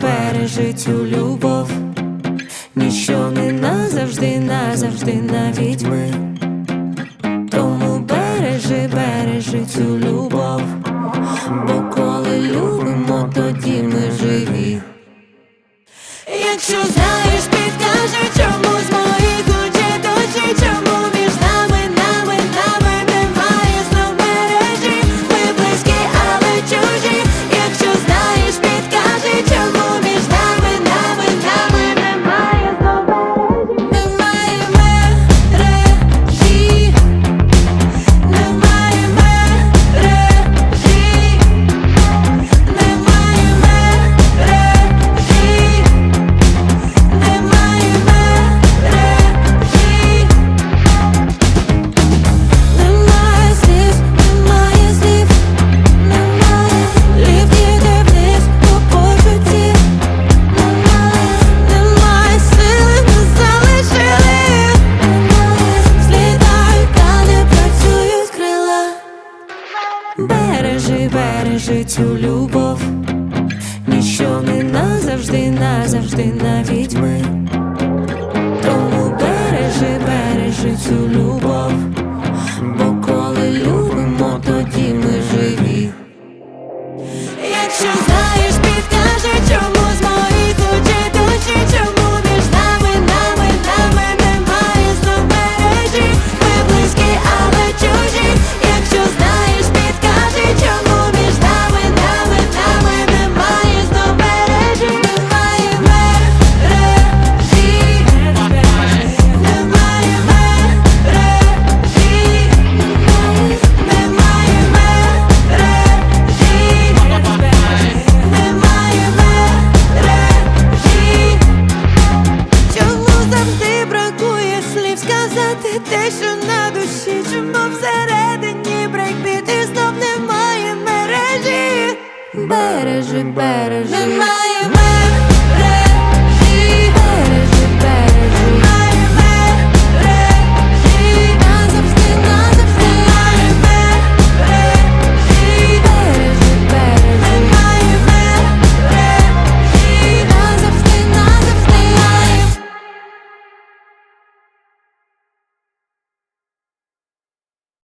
збереже у любов, ніщо не назавжди, назавжди, навіть ми. Тому бережи, бережи цю любов, бо коли любимо, тоді. вірить у любов, ніщо не назавжди, назавжди, навіть ми. Тому бережи, бережи цю любов. сказати те, що на душі, чому всередині брейкбіт і знов немає мережі. Бережи, бережи.